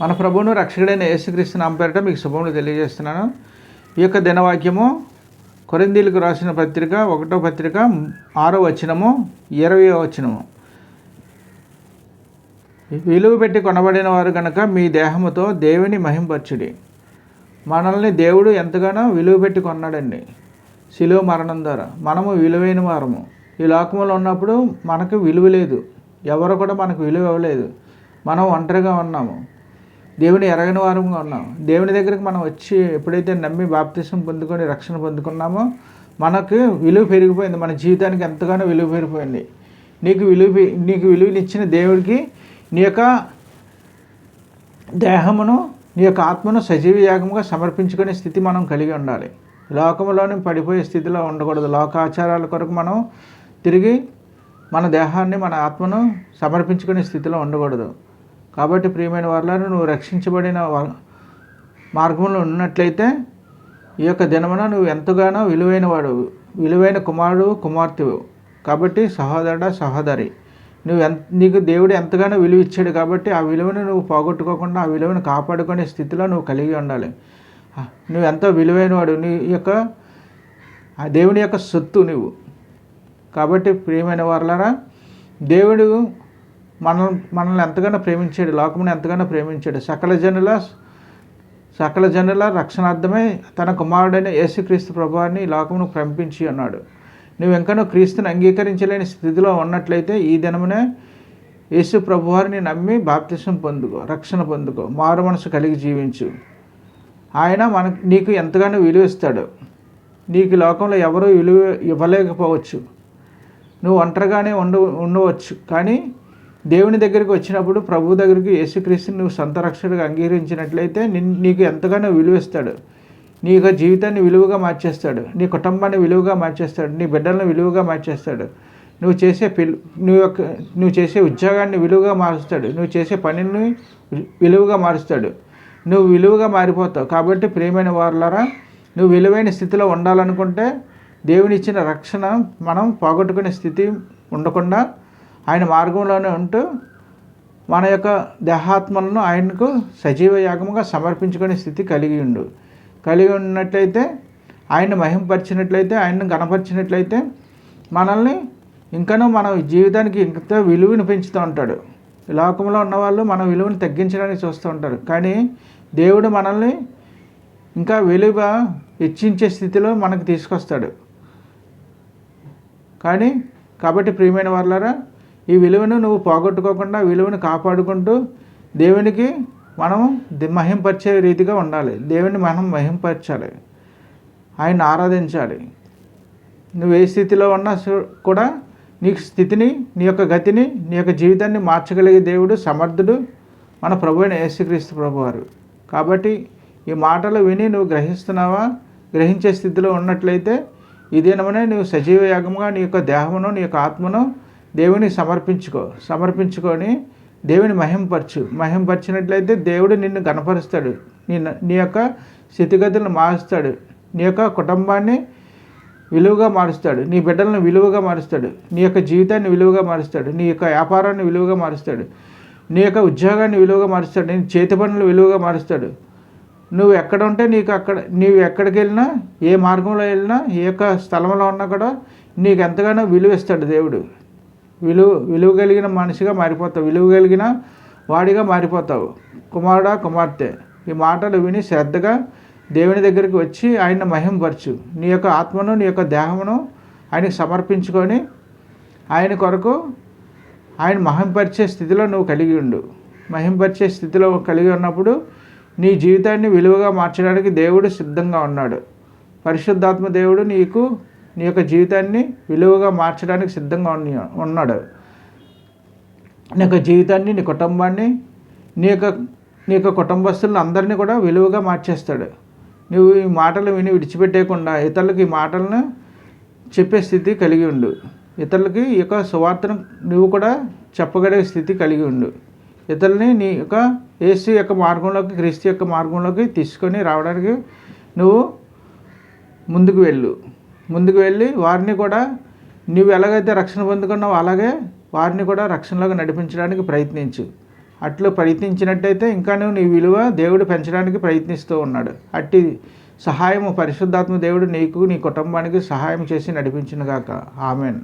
మన ప్రభువును రక్షకుడైన యేసుక్రీస్తు నామ పేరిట మీకు శుభములు తెలియజేస్తున్నాను. ఈ యొక్క దినవాక్యము కొరిందీలకు రాసిన పత్రిక ఒకటో పత్రిక ఆరో వచనము ఇరవై వచనము. విలువ పెట్టి కొనబడిన వారు కనుక మీ దేహముతో దేవుని మహింపరచుడి. మనల్ని దేవుడు ఎంతగానో విలువ పెట్టి కొన్నాడండి. శిలువ మరణం ద్వారా. మనము విలువైన వారము. ఈ లోకంలో ఉన్నప్పుడు మనకు విలువ లేదు. ఎవరు కూడా మనకు విలువ ఇవ్వలేదు. మనం ఒంటరిగా ఉన్నాము. దేవుని ఎరగని వారంగా ఉన్నాం. దేవుని దగ్గరికి మనం వచ్చి ఎప్పుడైతే నమ్మి బాప్తిసం పొందుకొని రక్షణ పొందుకున్నామో మనకు విలువ పెరిగిపోయింది. మన జీవితానికి ఎంతగానో విలువ పెరిగిపోయింది. నీకు విలువ నీకు విలువనిచ్చిన దేవుడికి నీ యొక్క దేహమును నీ యొక్క ఆత్మను సజీవ యాగముగా సమర్పించుకునే స్థితి మనం కలిగి ఉండాలి. లోకంలోనే పడిపోయే స్థితిలో ఉండకూడదు. లోకాచారాల కొరకు మనం తిరిగి మన దేహాన్ని మన ఆత్మను సమర్పించుకునే స్థితిలో ఉండకూడదు. కాబట్టి ప్రియమైన వారులను నువ్వు రక్షించబడిన మార్గంలో ఉన్నట్లయితే ఈ యొక్క దినమున నువ్వు ఎంతగానో విలువైన వాడు విలువైన కుమారుడు కుమార్తెవు. కాబట్టి సహోదరుడ సహోదరి నువ్వు ఎంత నీకు దేవుడు ఎంతగానో విలువ ఇచ్చాడు కాబట్టి ఆ విలువను నువ్వు పోగొట్టుకోకుండా ఆ విలువను కాపాడుకునే స్థితిలో నువ్వు కలిగి ఉండాలి. నువ్వు ఎంతో విలువైన వాడు నీ యొక్క ఆ దేవుని యొక్క సొత్తు నువ్వు కాబట్టి ప్రియమైన వారులారా దేవుడు మనల్ని మనల్ని ఎంతగానో ప్రేమించాడు లోకమును ఎంతగానో ప్రేమించాడు. సకల జనుల సకల జనుల రక్షణార్థమే తన కుమారుడైన యేసుక్రీస్తు ప్రభువాన్ని ఈ లోకమును పంపించి ఉన్నాడు. నువ్వు ఇంకనూ క్రీస్తుని అంగీకరించలేని స్థితిలో ఉన్నట్లయితే ఈ దినమునే యేసు ప్రభువారిని నమ్మి బాప్తిసం పొందుకో రక్షణ పొందుకో మారు మనసు కలిగి జీవించు. ఆయన మనకు నీకు ఎంతగానో విలువిస్తాడు నీకు లోకంలో ఎవరూ విలువ ఇవ్వలేకపోవచ్చు. నువ్వు ఒంటరిగానే ఉండ ఉండవచ్చు. కానీ దేవుని దగ్గరికి వచ్చినప్పుడు ప్రభు దగ్గరికి యేసుక్రీస్తుని నువ్వు సొంత అంగీకరించినట్లయితే నిన్ నీకు ఎంతగానో విలువిస్తాడు నీ యొక్క జీవితాన్ని విలువగా మార్చేస్తాడు. నీ కుటుంబాన్ని విలువగా మార్చేస్తాడు. నీ బిడ్డలను విలువగా మార్చేస్తాడు. నువ్వు చేసే పిల్ నువ్వు యొక్క నువ్వు చేసే ఉద్యోగాన్ని విలువగా మారుస్తాడు. నువ్వు చేసే పనిని విలువగా మారుస్తాడు. నువ్వు విలువగా మారిపోతావు. కాబట్టి ప్రియమైన వారులారా నువ్వు విలువైన స్థితిలో ఉండాలనుకుంటే దేవుని ఇచ్చిన రక్షణ మనం పోగొట్టుకునే స్థితి ఉండకుండా ఆయన మార్గంలోనే ఉంటూ మన యొక్క దేహాత్మలను ఆయనకు సజీవ యాగముగా సమర్పించుకునే స్థితి కలిగి ఉండు. కలిగి ఉన్నట్లయితే ఆయన మహింపరిచినట్లయితే ఆయన్ని గణపరిచినట్లయితే మనల్ని ఇంకనూ మన జీవితానికి ఇంకా విలువను పెంచుతూ ఉంటాడు. లోకంలో ఉన్నవాళ్ళు మన విలువను తగ్గించడానికి చూస్తూ ఉంటారు. కానీ దేవుడు మనల్ని ఇంకా విలువ హెచ్చించే స్థితిలో మనకు తీసుకొస్తాడు. కానీ కాబట్టి ప్రియమైన వాళ్ళారా ఈ విలువను నువ్వు పోగొట్టుకోకుండా విలువను కాపాడుకుంటూ దేవునికి మనం మహింపరిచే రీతిగా ఉండాలి. దేవుని మనం మహింపరచాలి. ఆయన ఆరాధించాలి. నువ్వు ఏ స్థితిలో ఉన్నా కూడా నీ స్థితిని నీ యొక్క గతిని నీ యొక్క జీవితాన్ని మార్చగలిగే దేవుడు సమర్థుడు మన ప్రభు అయిన యేసుక్రీస్తు ప్రభువారు. కాబట్టి ఈ మాటలు విని నువ్వు గ్రహిస్తున్నావా? గ్రహించే స్థితిలో ఉన్నట్లయితే ఈ దినమనే నువ్వు సజీవ యాగముగా నీ యొక్క దేహమును నీ యొక్క ఆత్మను దేవుని సమర్పించుకో సమర్పించుకొని దేవుని మహింపరచు. మహింపరిచినట్లయితే దేవుడు నిన్ను గణపరుస్తాడు. నీ నీ యొక్క స్థితిగతులను మారుస్తాడు. నీ యొక్క కుటుంబాన్ని విలువగా మారుస్తాడు. నీ బిడ్డలను విలువగా మారుస్తాడు. నీ యొక్క జీవితాన్ని విలువగా మారుస్తాడు. నీ యొక్క వ్యాపారాన్ని విలువగా మారుస్తాడు. నీ యొక్క ఉద్యోగాన్ని విలువగా మారుస్తాడు. నీ చేతి పనులు విలువగా మారుస్తాడు. నువ్వు ఎక్కడ ఉంటే నీకు అక్కడ నీవు ఎక్కడికి వెళ్ళినా ఏ మార్గంలో వెళ్ళినా ఏ యొక్క స్థలంలో ఉన్నా కూడా నీకు ఎంతగానో విలువ ఇస్తాడు దేవుడు. విలువ విలువ కలిగిన మనిషిగా మారిపోతావు. విలువ కలిగిన వాడిగా మారిపోతావు. కుమారుడా కుమార్తె. ఈ మాటలు విని శ్రద్ధగా దేవుని దగ్గరికి వచ్చి ఆయన మహింపరచు. నీ యొక్క ఆత్మను నీ యొక్క దేహమును ఆయనకు సమర్పించుకొని ఆయన కొరకు ఆయన మహింపరిచే స్థితిలో నువ్వు కలిగి ఉండు. మహింపరిచే స్థితిలో కలిగి ఉన్నప్పుడు నీ జీవితాన్ని విలువగా మార్చడానికి దేవుడు సిద్ధంగా ఉన్నాడు. పరిశుద్ధాత్మ దేవుడు నీకు నీ యొక్క జీవితాన్ని విలువగా మార్చడానికి సిద్ధంగా ఉన్న- ఉన్నాడు. నీ యొక్క జీవితాన్ని నీ కుటుంబాన్ని నీ యొక్క నీ యొక్క కుటుంబస్తులను అందరినీ కూడా విలువగా మార్చేస్తాడు. నువ్వు ఈ మాటలు విని విడిచిపెట్టేయకుండా ఇతరులకు ఈ మాటలను చెప్పే స్థితి కలిగి ఉండు. ఇతరులకి ఈ యొక్క సువార్తను నువ్వు కూడా చెప్పగలిగే స్థితి కలిగి ఉండు. ఇతరులని నీ యొక్క ఏసు యొక్క మార్గంలోకి క్రీస్తు యొక్క మార్గంలోకి తీసుకొని రావడానికి నువ్వు ముందుకు వెళ్ళు. ముందుకు వెళ్ళి వారిని కూడా నువ్వు ఎలాగైతే రక్షణ పొందుకున్నావో అలాగే వారిని కూడా రక్షణలోకి నడిపించడానికి ప్రయత్నించు. అట్లు ప్రయత్నించినట్టయితే ఇంకా నువ్వు నీ విలువ దేవుడు పెంచడానికి ప్రయత్నిస్తూ ఉన్నాడు. అట్టి సహాయము పరిశుద్ధాత్మ దేవుడు నీకు నీ కుటుంబానికి సహాయం చేసి నడిపించినగాక ఆమెన్.